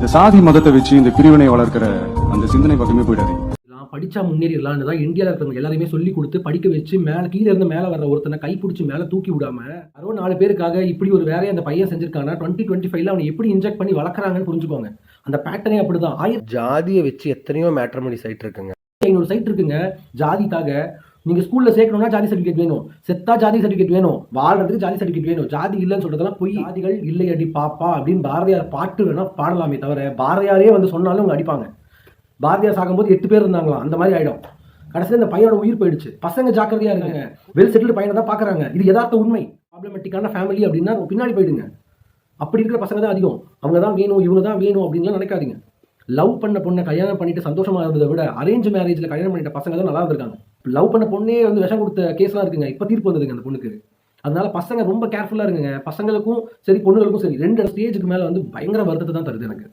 இந்த சாதி மதத்தை வச்சு இந்த பிரிவினை வளர்க்கிற அந்த சிந்தனை பக்கமே எல்லாம் படிச்சா முன்னேறிடலாம்னு தான் இந்தியாவில் இருக்கிறவங்க எல்லாரையுமே சொல்லி கொடுத்து படிக்க வச்சு மேலே கீழே இருந்து மேலே வர ஒருத்தனை கை பிடிச்சி மேலே தூக்கி விடாம யாரோ நாலு பேருக்காக இப்படி ஒரு வேலையை அந்த பையன் செஞ்சிருக்கானா டுவெண்ட்டி டுவெண்ட்டி ஃபைவ்ல அவனை எப்படி இன்ஜெக்ட் பண்ணி வளர்க்குறாங்கன்னு புரிஞ்சுக்கோங்க. அந்த பேட்டர்னே அப்படிதான். ஆயிரத்தி ஜாதியை வச்சு எத்தனையோ மேட்ரமணி சைட் இருக்குங்க ஐநூறு சைட் இருக்குங்க. ஜாதிக்காக நீங்கள் ஸ்கூலில் சேர்க்கணும்னா ஜாதி சர்டிஃபிகேட் வேணும். செத்தா ஜாதி சர்டிஃபிகேட் வேணும். வாழ்றதுக்கு ஜாதி சர்டிஃபிகேட் வேணும். ஜாதி இல்லைன்னு சொல்கிறதெல்லாம் பொய். ஜாதிகள் இல்லை அடி பாப்பா அப்படின்னு பாரதியார் பாட்டு வேணால் பாடலாமே தவிர பாரதியாரே வந்து சொன்னாலும் அவங்க அடிப்பாங்க. பாரதியார் சாகும்போது எட்டு பேர் இருந்தாங்களாம் அந்த மாதிரி ஆகிடும் கடைசியில் இந்த பையனோட உயிர் போயிடுச்சு. பசங்க ஜாக்கிரதையாக இருக்காங்க வெல் செட்டில் பையனை தான் பார்க்குறாங்க இது யதார்த்த உண்மை. ப்ராப்ளமேட்டிக்கான ஃபேமிலி அப்படின்னா பின்னாடி போயிடுங்க. அப்படி இருக்கிற பசங்க தான் அதிகம். அவங்க தான் வேணும் இவங்க தான் வேணும் அப்படின்லாம் நினைக்காதீங்க. லவ் பண்ண பொண்ணை கல்யாணம் பண்ணிட்டு சந்தோஷமாக இருந்ததை விட அரேஞ்ச் மேரேஜில் கல்யாணம் பண்ணிட்ட பசங்க தான் நல்லா இருந்திருக்காங்க. லவ் பண்ண பொண்ணே வந்து விஷம் கொடுத்த கேஸ்லாம் இருக்குங்க. இப்போ தீர்ப்பு வந்ததுங்க அந்த பொண்ணுக்கு. அதனால பசங்க ரொம்ப கேர்ஃபுல்லாக இருங்க பசங்களுக்கும் சரி பொண்ணுகளுக்கும் சரி ரெண்டு ஸ்டேஜுக்கு மேலே வந்து பயங்கர வருத்தத்தை தான் தருது எனக்கு.